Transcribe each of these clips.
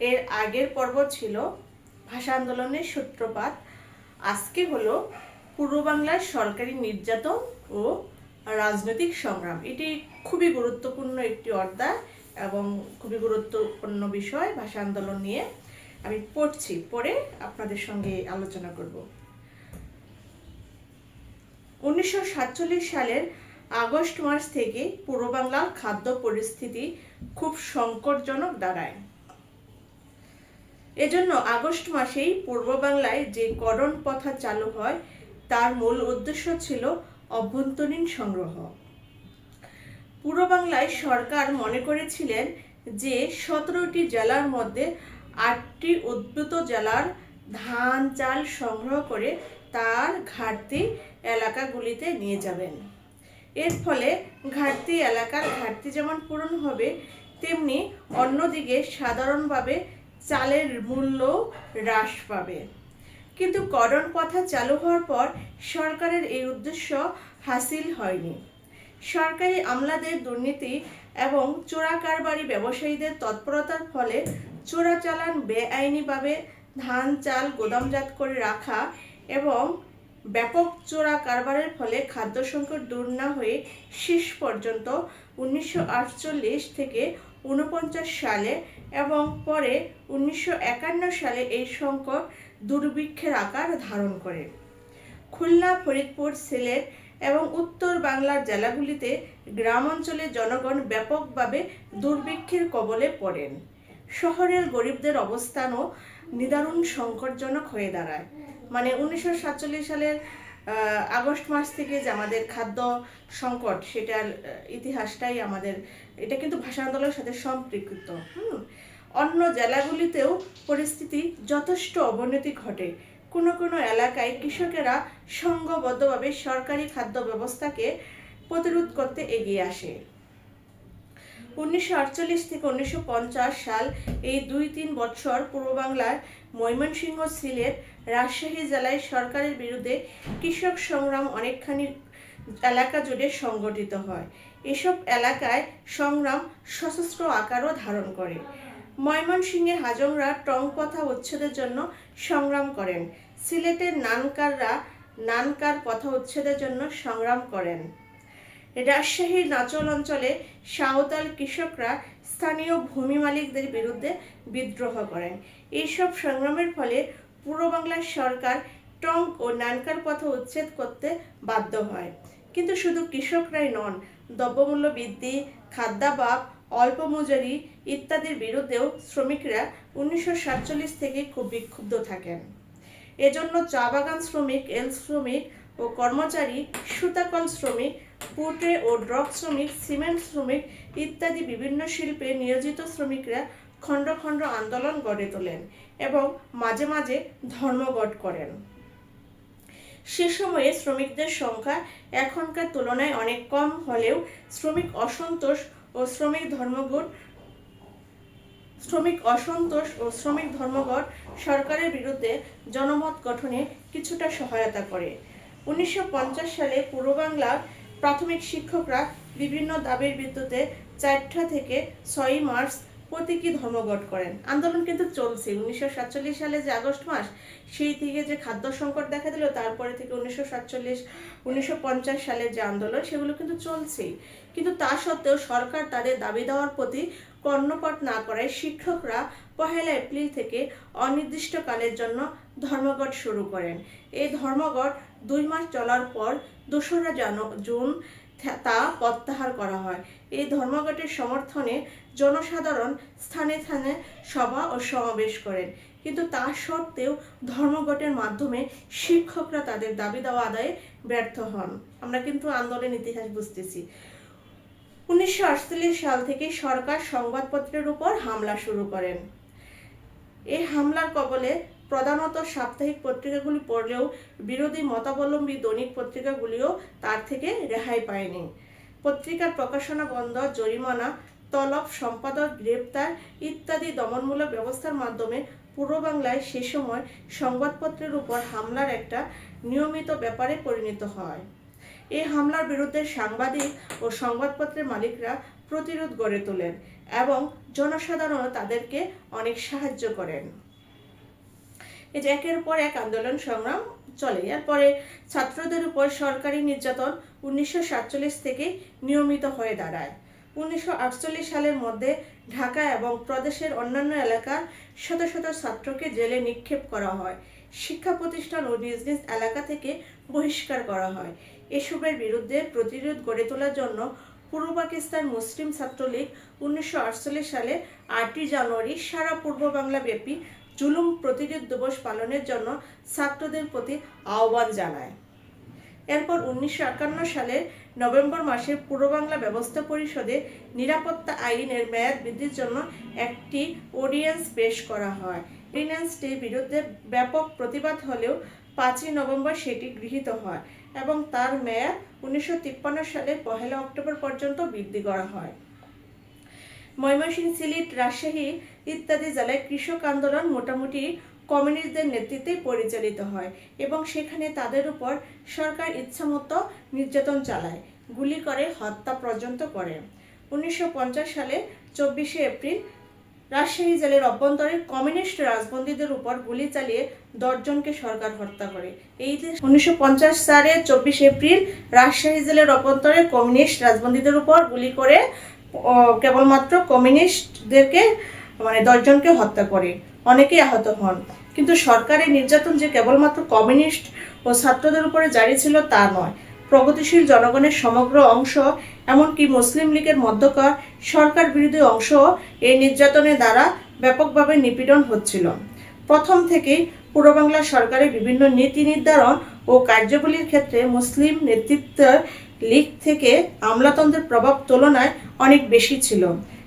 এর আগের পর্ব ছিল ভাষা আন্দোলনের সূত্রপাত। আজকে হলো পূর্ব বাংলার সরকারি নির্যাতন ও রাজনৈতিক সংগ্রাম। এটি খুবই গুরুত্বপূর্ণ একটি অধ্যায় এবং খুবই গুরুত্বপূর্ণ বিষয় ভাষা আন্দোলন নিয়ে। আমি পড়ছি, পড়ে আপনাদের সঙ্গে আলোচনা করব। উনিশশো সাতচল্লিশ সালের আগস্ট মাস থেকে পূর্ব বাংলার খাদ্য পরিস্থিতি খুব সংকটজনক দাঁড়ায়। এজন্য আগস্ট মাসেই পূর্ব বাংলায় যে করণ প্রথা চালু হয়, তার মূল উদ্দেশ্য ছিল অভ্যন্তরীণ সংগ্রহ। পূর্ব বাংলায় সরকার মনে করেছিলেন যে সতেরোটি জেলার মধ্যে আটটি উদ্ভূত জেলার ধান, চাল সংগ্রহ করে তার ঘাটতি এলাকাগুলিতে নিয়ে যাবেন। এর ফলে ঘাটতি এলাকার ঘাটতি যেমন পূরণ হবে, তেমনি অন্যদিকে সাধারণভাবে চালের মূল্য হ্রাস পাবে। কিন্তু করণ কথা চালু হওয়ার পর সরকারের এই উদ্দেশ্য হাসিল হয়নি। সরকারি আমলাদের দুর্নীতি এবং চোরা কারবারি ব্যবসায়ীদের তৎপরতার ফলে চোরাচালান বেআইনিভাবে ধান, চাল, গোদামজাত করে রাখা এবং ব্যাপক চোরা কারবারের ফলে খাদ্য সংকট দূর না হয়ে শেষ পর্যন্ত উনিশশো আটচল্লিশ থেকে উনপঞ্চাশ সালে এবং পরে উনিশশো একান্ন সালে এই সংকট দুর্ভিক্ষের আকার ধারণ করে। খুলনা, ফরিদপুর, সিলেট এবং উত্তর বাংলার জেলাগুলিতে গ্রাম অঞ্চলের জনগণ ব্যাপকভাবে দুর্ভিক্ষের কবলে পড়েন। শহরের গরিবদের অবস্থানও নিদারুণ সংকটজনক হয়ে দাঁড়ায়। মানে উনিশশো সাতচল্লিশ সালের আগস্ট মাস থেকে যে আমাদের খাদ্য সংকট, সেটার ইতিহাসটাই আমাদের, এটা কিন্তু ভাষা আন্দোলনের সাথে সম্পৃক্ত, হুম? অন্য জেলাগুলিতেও পরিস্থিতি যথেষ্ট অবনতি ঘটে। কোনো কোনো এলাকায় কৃষকেরা সংঘবদ্ধভাবে সরকারি খাদ্য ব্যবস্থাকে প্রতিরোধ করতে এগিয়ে আসে। উনিশশো আটচল্লিশ থেকে উনিশশো পঞ্চাশ সাল এই দুই তিন বছর পূর্ব বাংলার ময়মনসিংহ সিলেট রাজশাহী জেলায় সরকারের বিরুদ্ধে কৃষক সংগ্রাম অনেকখানি এলাকা জুড়ে সংগঠিত হয়। এসব এলাকায় সংগ্রাম সশস্ত্র আকারও ধারণ করে। ময়মনসিংহের হাজংরা টং প্রথা উচ্ছেদের জন্য সংগ্রাম করেন। সিলেটের নানকাররা নানকার প্রথা উচ্ছেদের জন্য সংগ্রাম করেন। রাজশাহীর নাচল অঞ্চলে সাঁওতাল কৃষকরা স্থানীয় ভূমি মালিকদের বিরুদ্ধে বিদ্রোহ করেন। এইসব সংগ্রামের ফলে পূর্ব বাংলার সরকার টং ও নানকার পথা উচ্ছেদ করতে বাধ্য হয়। কিন্তু শুধু কৃষকরাই নন, দ্রব্যমূল্য বৃদ্ধি, খাদ্যাভাব, অল্প মজুরি ইত্যাদির বিরুদ্ধেও শ্রমিকরা উনিশশো সাতচল্লিশ থেকে খুব বিক্ষুব্ধ থাকেন। এজন্য চা বাগান শ্রমিক, এল শ্রমিক ও কর্মচারী, সুতাকল শ্রমিক পুটে ও ড্রপ শ্রমিক, সিমেন্ট শ্রমিক ইত্যাদি বিভিন্ন শিল্পে নিয়োজিত শ্রমিকরা খণ্ড খণ্ড আন্দোলন গড়ে তোলেন এবং মাঝে মাঝে ধর্মঘট করেন। সে সময়ে শ্রমিকদের সংখ্যা এখনকার তুলনায় অনেক কম হলেও শ্রমিক অসন্তোষ ও শ্রমিক ধর্মঘট শ্রমিক অসন্তোষ ও শ্রমিক ধর্মঘট সরকারের বিরুদ্ধে জনমত গঠনে কিছুটা সহায়তা করে। উনিশশো পঞ্চাশ সালে পূর্ব বাংলার প্রাথমিক শিক্ষকরা বিভিন্ন দাবির বিদ্যুতে চারটা থেকে ছয়ই মার্চ প্রতীকী ধর্মঘট করেন। আন্দোলন কিন্তু চলছে। উনিশশো সাতচল্লিশ সালে যে আগস্ট মাস, সেই থেকে যে খাদ্য সংকট দেখা দিল, তারপরে থেকে উনিশশো সাতচল্লিশ, উনিশশো পঞ্চাশ সালের যে আন্দোলন, সেগুলো কিন্তু চলছেই। কিন্তু তা সত্ত্বেও সরকার তাদের দাবি দেওয়ার প্রতি কর্ণপাত না করায় শিক্ষকরা পহেলা এপ্রিল থেকে অনির্দিষ্টকালের জন্য ধর্মঘট শুরু করেন। এই ধর্মঘট দুই মাস চলার পর দোসরা জানু, জুন তা প্রত্যাহার করা হয়। এই ধর্মঘটের সমর্থনে জনসাধারণ স্থানে স্থানে সভা ও সমাবেশ করেন। কিন্তু তা সত্ত্বেও ধর্মঘটের মাধ্যমে শিক্ষকরা তাদের দাবি দেওয়া আদায়ে ব্যর্থ হন। আমরা কিন্তু আন্দোলন ইতিহাস বুঝতেছি। উনিশশো আটচল্লিশ সাল থেকে সরকার সংবাদপত্রের উপর হামলা শুরু করেন। এই হামলার কবলে প্রধানত সাপ্তাহিক পত্রিকাগুলি পড়লেও বিরোধী মতাবলম্বী দৈনিক পত্রিকাগুলিও তার থেকে রেহাই পায়নি। পত্রিকার প্রকাশনা বন্ধ, জরিমানা তলব সম্পাদক, গ্রেপ্তার ইত্যাদি দমনমূলক ব্যবস্থার মাধ্যমে পূর্ব বাংলায় সে সময় সংবাদপত্রের উপর হামলার একটা নিয়মিত ব্যাপারে পরিণত হয়। এই হামলার বিরুদ্ধে সাংবাদিক ও সংবাদপত্রের মালিকরা প্রতিরোধ গড়ে তোলেন এবং জনসাধারণও তাদেরকে অনেক সাহায্য করেন। এই যে একের পর এক আন্দোলন সংগ্রাম চলে। এরপরে ছাত্রদের উপর সরকারি নির্যাতন উনিশশো সাতচল্লিশ থেকে নিয়মিত হয়ে দাঁড়ায়। উনিশশো আটচল্লিশ সালের মধ্যে ঢাকা এবং প্রদেশের অন্যান্য এলাকার শত শত ছাত্রকে জেলে নিক্ষেপ করা হয়। শিক্ষা প্রতিষ্ঠান ও নিজ নিজ এলাকা থেকে বহিষ্কার করা হয়। এসবের বিরুদ্ধে প্রতিরোধ গড়ে তোলার জন্য পূর্ব পাকিস্তান মুসলিম ছাত্রলীগ উনিশশো আটচল্লিশ সালে আটই জানুয়ারি সারা পূর্ব বাংলা ব্যাপী জুলুম প্রতিরোধ দিবস পালনের জন্য ছাত্রদের প্রতি আহ্বান জানায়। এরপর উনিশশো একান্ন সালের নভেম্বর মাসে পূর্ব বাংলা ব্যবস্থা পরিষদে নিরাপত্তা আইনের মেয়াদ বৃদ্ধির জন্য একটি অডিয়েন্স পেশ করা হয়। অর্ডিন্যান্সটির বিরুদ্ধে ব্যাপক প্রতিবাদ হলেও পাঁচই নভেম্বর সেটি গৃহীত হয় এবং তার মেয়াদ উনিশশো সালের পহেলা অক্টোবর পর্যন্ত বৃদ্ধি করা হয়। ময়মনসিংহ সিলেট, রাজশাহী ইত্যাদি জেলায় কৃষক আন্দোলন মোটামুটি কমিউনিস্টদের নেতৃত্বে পরিচালিত হয় এবং সেখানে তাদের উপর সরকার ইচ্ছামতো নির্যাতন চালায়, গুলি করে, হত্যা পর্যন্ত করে। উনিশশো পঞ্চাশ সালে চব্বিশে এপ্রিল রাজশাহী জেলের অভ্যন্তরে কমিউনিস্ট রাজবন্দীদের উপর গুলি চালিয়ে দশজনকে সরকার হত্যা করে। এই যে উনিশশো সালে চব্বিশে এপ্রিল রাজশাহী জেলের অভ্যন্তরে কমিউনিস্ট রাজবন্দীদের উপর গুলি করে কেবলমাত্র কমিউনিস্টদেরকে মানে দশজনকে হত্যা করে। অনেকেই আহত হন। কিন্তু সরকারের নির্যাতন যে কেবলমাত্র কমিউনিস্ট ও ছাত্রদের উপরে জারি ছিল তা নয়। প্রগতিশীল জনগণের সমগ্র অংশ, এমনকি মুসলিম লীগের মধ্যকার সরকার বিরোধী অংশ এই নির্যাতনের দ্বারা ব্যাপকভাবে নিপীড়ন হচ্ছিল। প্রথম থেকেই পূর্ব বাংলা সরকারের বিভিন্ন নীতি নির্ধারণ ও কার্যাবলীর ক্ষেত্রে মুসলিম নেতৃত্ব লীগ থেকে আমলাতন্ত্রের প্রভাব তুলনায় অনেক বেশি ছিল।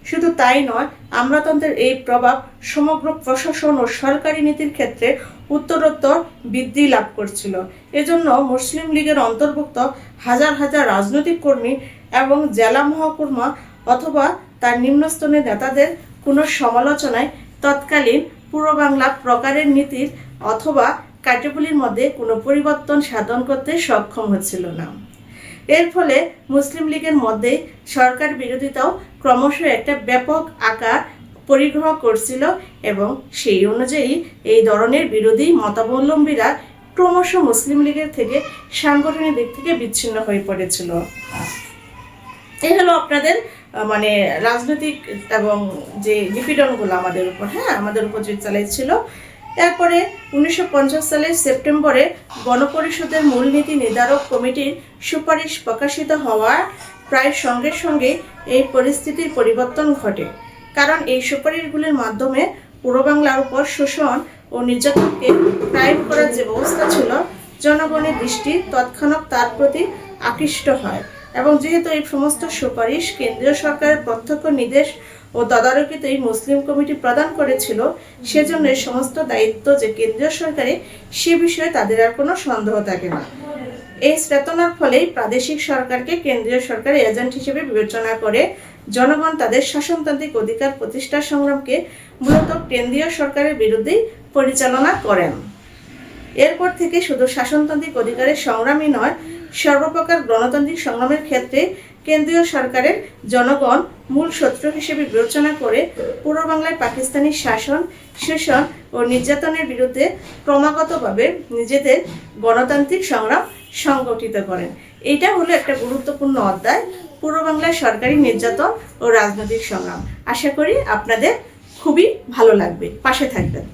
শুধু তাই নয়, আমলাতন্ত্রের এই প্রভাব সমগ্র প্রশাসন ও সরকারি নীতির ক্ষেত্রে উত্তরোত্তর বৃদ্ধি লাভ করছিল। এজন্য মুসলিম লীগের অন্তর্ভুক্ত হাজার হাজার রাজনৈতিক কর্মী এবং জেলা মহকুমা অথবা তার নিম্নস্তরের নেতাদের কোনো সমালোচনায় তৎকালীন পূর্ব বাংলা প্রকারের নীতির অথবা কার্যাবলীর মধ্যে কোনো পরিবর্তন সাধন করতে সক্ষম হচ্ছিল না। এর ফলে মুসলিম লীগের মধ্যে সরকার বিরোধিতাও ক্রমশ একটা ব্যাপক আকার পরিগ্রহ করছিল এবং সেই অনুযায়ী এই ধরনের বিরোধী মতাবলম্বীরা ক্রমশ মুসলিম লীগের থেকে সাংগঠনিক দিক থেকে বিচ্ছিন্ন হয়ে পড়েছিল। এই হলো আপনাদের মানে রাজনৈতিক এবং যে নিপীড়নগুলো আমাদের উপর হ্যাঁ আমাদের উপর যে চালিয়েছিল এরপরে উনিশশো সালের সেপ্টেম্বরে গণপরিষদের মূলনীতি নির্ধারক কমিটির সুপারিশ প্রকাশিত হওয়ার প্রায় সঙ্গে সঙ্গে এই পরিস্থিতির পরিবর্তন ঘটে। কারণ এই সুপারিশগুলির মাধ্যমে পূর্ব বাংলার উপর শোষণ ও নির্যাতনকে ক্রাইম করার যে ব্যবস্থা ছিল, জনগণের দৃষ্টি তৎক্ষণাৎ তার প্রতি আকৃষ্ট হয় এবং যেহেতু এই সমস্ত সুপারিশ কেন্দ্রীয় সরকারের প্রত্যক্ষ নির্দেশ ও তদারকিতে এই মুসলিম কমিটি প্রদান করেছিল, সেজন্য সমস্ত দায়িত্ব যে কেন্দ্রীয় সরকারে, সে বিষয়ে তাদের আর কোনো সন্দেহ থাকে না। এই চেতনার ফলেই প্রাদেশিক সরকারকে কেন্দ্রীয় সরকার এজেন্ট হিসেবে বিবেচনা করে জনগণ তাদের শাসনতান্ত্রিক অধিকার প্রতিষ্ঠা সংগ্রামকে মূলত কেন্দ্রীয় সরকারের বিরুদ্ধেই পরিচালনা করেন। এরপর থেকে শুধু শাসনতান্ত্রিক অধিকারের সংগ্রামই নয়, সর্বপ্রকার গণতান্ত্রিক সংগ্রামের ক্ষেত্রে কেন্দ্রীয় সরকারের জনগণ মূল শত্রু হিসেবে বিবেচনা করে পূর্ব বাংলায় পাকিস্তানি শাসন, শোষণ ও নির্যাতনের বিরুদ্ধে ক্রমাগতভাবে নিজেদের গণতান্ত্রিক সংগ্রাম সংগঠিত করেন। এটা হলো একটা গুরুত্বপূর্ণ অধ্যায় পূর্ব বাংলায় সরকারি নির্যাতন ও রাজনৈতিক সংগ্রাম। আশা করি আপনাদের খুবই ভালো লাগবে। পাশে থাকবেন।